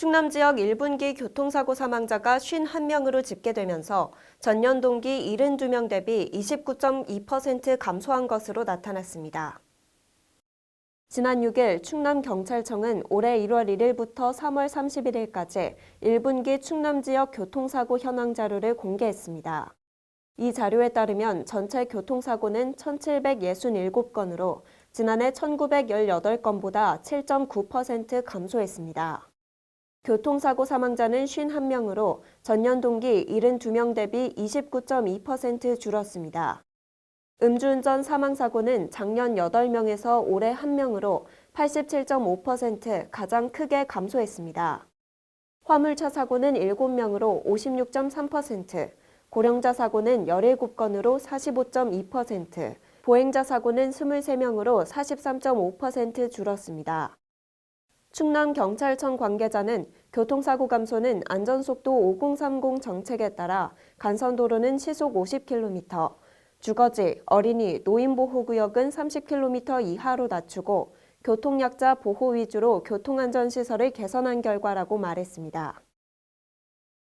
충남 지역 1분기 교통사고 사망자가 51명으로 집계되면서 전년 동기 72명 대비 29.2% 감소한 것으로 나타났습니다. 지난 6일 충남경찰청은 올해 1월 1일부터 3월 31일까지 1분기 충남 지역 교통사고 현황 자료를 공개했습니다. 이 자료에 따르면 전체 교통사고는 1,767건으로 지난해 1,918건보다 7.9% 감소했습니다. 교통사고 사망자는 51명으로 전년 동기 72명 대비 29.2% 줄었습니다. 음주운전 사망사고는 작년 8명에서 올해 1명으로 87.5% 가장 크게 감소했습니다. 화물차 사고는 7명으로 56.3%, 고령자 사고는 17건으로 45.2%, 보행자 사고는 23명으로 43.5% 줄었습니다. 충남 경찰청 관계자는 교통사고 감소는 안전속도 5030 정책에 따라 간선도로는 시속 50km, 주거지, 어린이, 노인보호구역은 30km 이하로 낮추고 교통약자 보호 위주로 교통안전시설을 개선한 결과라고 말했습니다.